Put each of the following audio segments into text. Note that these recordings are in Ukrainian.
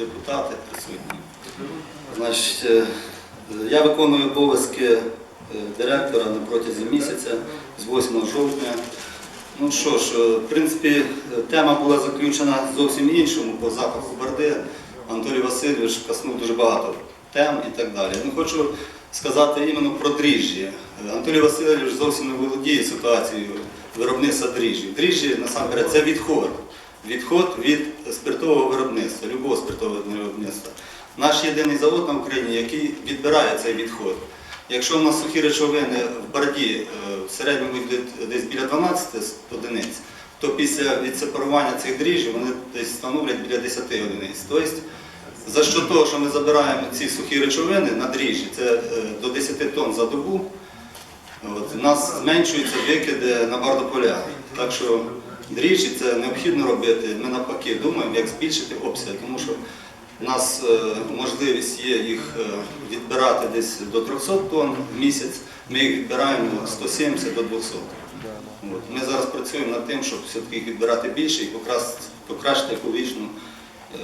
депутати присутні. Значить, е, я виконую обов'язки е, директора на протязі місяця з 8 жовтня. Ну що ж, е, в принципі, тема була заключена зовсім іншому по запаху Барди. Анатолій Васильович каснув дуже багато тем і так далі. Ну, хочу сказати іменно про дріжджі. Анатолій Васильович зовсім не володіє ситуацією виробництва дріжджів. Дріжджі, насамперед, це відход. Відход від спиртового виробництва, любого спиртового виробництва. Наш єдиний завод на Україні, який відбирає цей відход. Якщо в нас сухі речовини в барді е, в середньому йдуть десь біля 12 одиниць, то після відсепарування цих дріжджів вони десь становлять біля 10 одиниць. Тобто, за що того, що ми забираємо ці сухі речовини на дріжджі, це е, до 10 тонн за добу, От, у нас зменшуються викиди на бардополя. Так що дріжджі це необхідно робити. Ми навпаки думаємо, як збільшити обсяг, тому що у нас е, можливість є їх е, відбирати десь до 300 тонн в місяць, ми їх відбираємо 170 до 200. От. Ми зараз працюємо над тим, щоб все-таки їх відбирати більше і покращити екологічну е,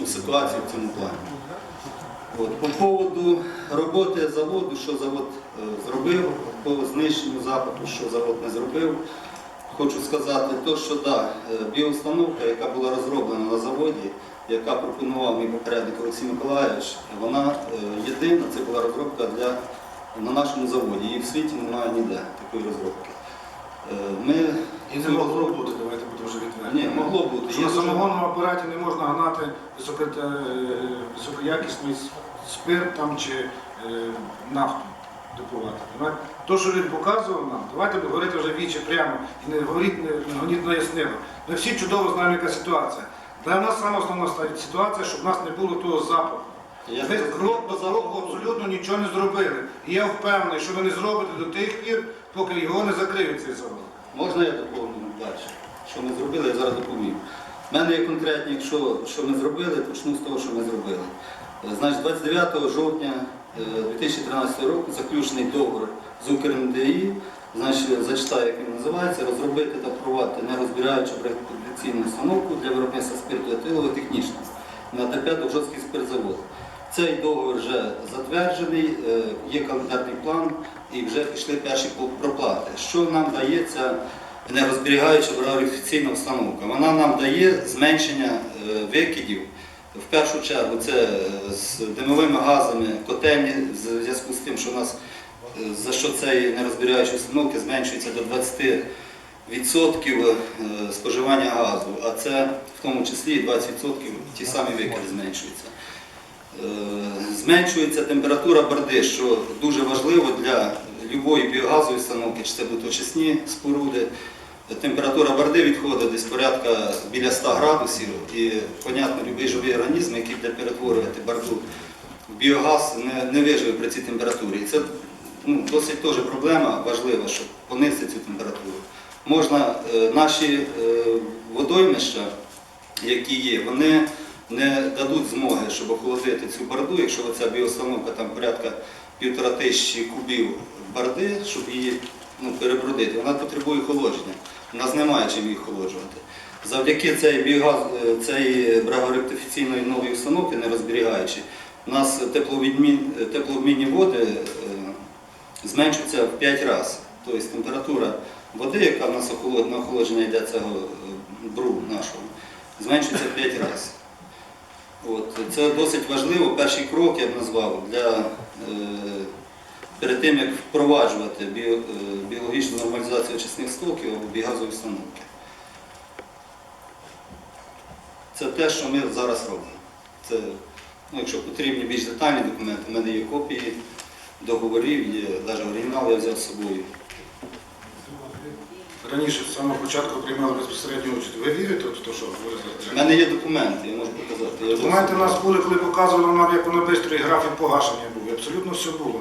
ну, ситуацію в цьому плані. От, по поводу роботи заводу, що завод зробив, по знищенню запаху, що завод не зробив, хочу сказати, то, що да, е, біоустановка, яка була розроблена на заводі, яка пропонував мій попередник Олексій Миколаївич, вона е, єдина, це була розробка для, на нашому заводі. Її в світі немає ніде такої розробки. Е, Ми І не могло бути, давайте будемо вже відверті. Ні, могло бути. Що на самогонному апараті не можна гнати високоякісний спирт там, чи нафту Давайте. То, що він показував нам, давайте говорити вже вічі прямо і не говоріть, не, гоніть на. Ми всі чудово знаємо, яка ситуація. Для нас саме основна ситуація, щоб в нас не було того запаху. Просто- крок по кроку абсолютно нічого не зробили. І я впевнений, що ви не зробите до тих пір, поки його не закриють цей завод. Можна я доповню далі? Що ми зробили, я зараз доповім. У мене є конкретні, якщо що ми зробили, почну з того, що ми зробили. Е, Значить, 29 жовтня е, 2013 року заключений договор з УКРНДІ, значить, зачитаю, як він називається, розробити та впровадити нерозбираючу реабілітаційну установку для виробництва спирту етилового технічно на ДП Довжоцький спиртзавод. Цей договір вже затверджений, е, є календарний план і вже пішли перші проплати. Що нам дається енергозберігаюча верифікаційна установка? Вона нам дає зменшення е, викидів. В першу чергу це е, з димовими газами, котельні, в зв'язку з тим, що у нас е, за що цієї нерозберігаючої установки зменшується до 20 відсотків е, споживання газу, а це в тому числі 20% ті самі викиди зменшуються. Зменшується температура борди, що дуже важливо для будь-якої біогазової установки, чи це будуть очисні споруди. Температура борди відходить десь порядка біля 100 градусів, і, понятно, будь-який живий організм, який буде перетворювати борду в біогаз, не, не виживе при цій температурі. І це ну, досить теж проблема важлива, щоб понизити цю температуру. Можна е, наші е, водоймища, які є, вони не дадуть змоги, щоб охолодити цю борду, якщо ця біоустановка там порядка півтора тисячі кубів борди, щоб її ну, перебродити, вона потребує охолодження. Нас немає чим її охолоджувати. Завдяки біогаз, е, цієї брагоректифіційної нової установки, не розберігаючи, у нас тепловідмін, теплообмінні води е, зменшуються в 5 разів. Тобто температура води, яка в нас на охолодження йде цього е, бру нашого, зменшується в 5 разів. Це досить важливо. Перший крок я б назвав для е, перед тим, як впроваджувати е, біологічну нормалізацію очисних стоків або бігазові установки. Це те, що ми зараз робимо. Це, ну, якщо потрібні більш детальні документи, в мене є копії договорів, є навіть оригінал я взяв з собою. Раніше з самого початку приймали безпосередню участь. Ви вірите в те, що ви У мене є документи, я можу показати. Я Документи в нас були, коли показували нам, як воно швидко і графік погашення був. Абсолютно все було.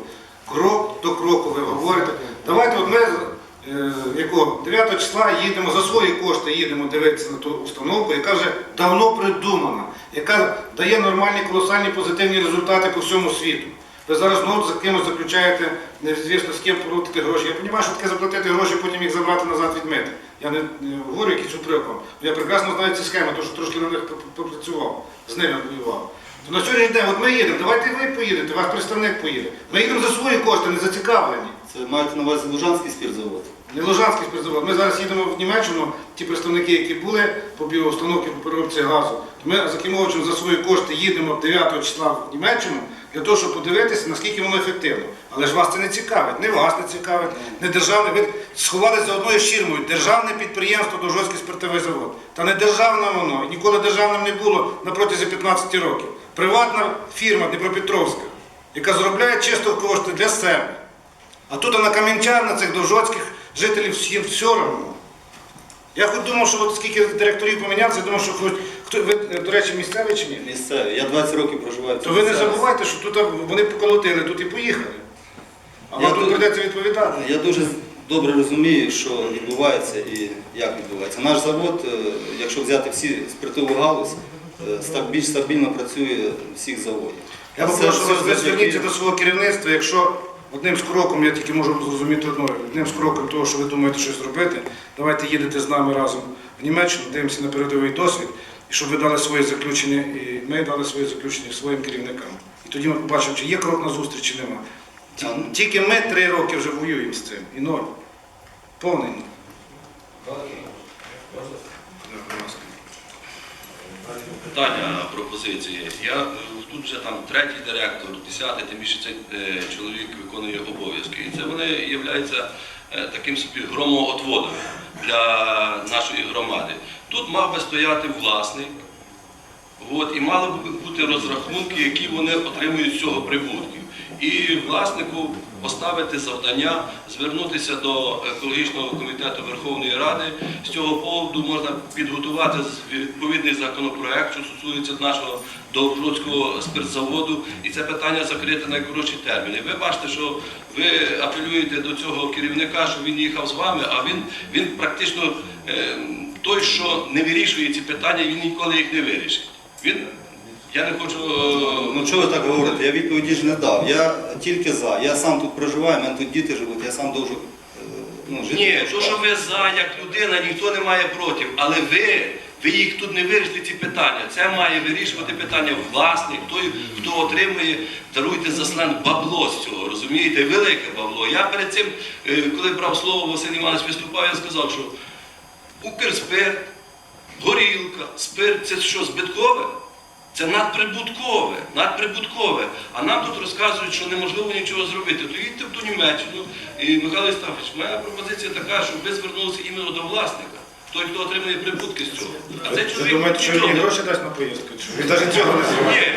Крок до кроку ви говорите. Давайте от ми е, якого 9 числа їдемо за свої кошти, їдемо дивитися на ту установку, яка вже давно придумана, яка дає нормальні колосальні позитивні результати по всьому світу. Ви зараз знову за кимось заключаєте, незвісно з ким платити гроші. Я розумію, що таке заплатити гроші, потім їх забрати назад відмити. Я не, говорю якийсь упрек вам. Я прекрасно знаю ці схеми, тому що трошки на них пр- пр- попрацював, з ними воював. На сьогоднішній день, от ми їдемо, давайте ви поїдете, ваш представник поїде. Ми їдемо за свої кошти, не зацікавлені. Це маєте на увазі Лужанський спіртзавод? Не Лужанський спецзавод. Ми зараз їдемо в Німеччину, ті представники, які були по біоустановці по переробці газу. То ми з Акимовичем за свої кошти їдемо 9 числа в Німеччину для того, щоб подивитися, наскільки воно ефективно. Але ж вас це не цікавить, не вас не цікавить, не державне. Ви сховалися за одною ширмою. Державне підприємство Довжоцький спиртовий завод. Та не державне воно. І ніколи державним не було на протязі 15 років. Приватна фірма Дніпропетровська, яка заробляє чисто кошти для себе. А тут на кам'янчан, на цих довжоцьких жителів всім все одно. Я хоч думав, що от скільки директорів помінялося, я думав, що хоч хто ви, до речі, місцевий чи ні? Місцеві. Я 20 років проживаю. в То цій ви не місцевості. забувайте, що тут вони поколотили, тут і поїхали. А Я вам тут прийдеться відповідати. Я дуже добре розумію, що відбувається і як відбувається. Наш завод, е, якщо взяти всі спиртову галузь, е, ста- більш стабільно працює всіх заводів. Я Це попрошу вас, завдяки- зверніться до свого керівництва, якщо одним з кроком, я тільки можу зрозуміти одне, одним з кроком того, що ви думаєте щось зробити, давайте їдете з нами разом в Німеччину, дивимося на передовий досвід, і щоб ви дали своє заключення, і ми дали своє заключення своїм керівникам. І тоді ми побачимо, чи є крок на зустріч, чи нема. Тільки ми три роки вже воюємо з цим. І ноль. Повний. Питання, пропозиції. Я е, тут вже там третій директор, десятий, тим більше цей е, чоловік виконує обов'язки. І це вони являються е, таким собі громоотводом для нашої громади. Тут мав би стояти власник, От, і мали б бути розрахунки, які вони отримують з цього прибутків. І власнику поставити завдання звернутися до екологічного комітету Верховної Ради. З цього поводу можна підготувати відповідний законопроект, що стосується нашого Довжоцького спиртзаводу, і це питання закрити на найкоротші терміни. Ви бачите, що ви апелюєте до цього керівника, що він їхав з вами, а він, він практично е, той, що не вирішує ці питання, він ніколи їх не вирішить. Він, я не хочу. е, Ну чого ви так говорите? Я відповіді ж не дав. Я тільки за. Я сам тут проживаю, в мене тут діти живуть, я сам довжу е, ну, жити. Ні, то, що ви за як людина, ніхто не має проти. Але ви, ви їх тут не вирішите ці питання. Це має вирішувати питання власник, той, хто отримує, даруйте за сленг, бабло з цього, розумієте, велике бабло. Я перед цим, е, коли брав слово Василь Іванович виступав, я сказав, що Укрспирт, горілка, спирт це що, збиткове? Це надприбуткове, надприбуткове. А нам тут розказують, що неможливо нічого зробити. То їдьте в ту Німеччину. І Михайло Єстафович, моя пропозиція така, щоб ви звернулися іменно до власника, той, хто отримує прибутки з цього. А Ви чоловік думаєте, що він гроші дасть на поїздку? Він навіть цього не зробить. Ні,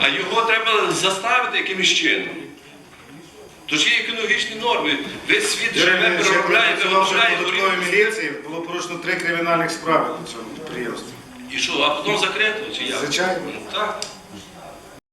а- його треба заставити якимось чином. Тож є екологічні норми. Весь світ живе, переробляє, коли працював ще в переробляє. податковій горілку. міліції, було порушено три кримінальних справи на цьому підприємстві. І що, а потім закрито чи як? Звичайно. Ну, Так.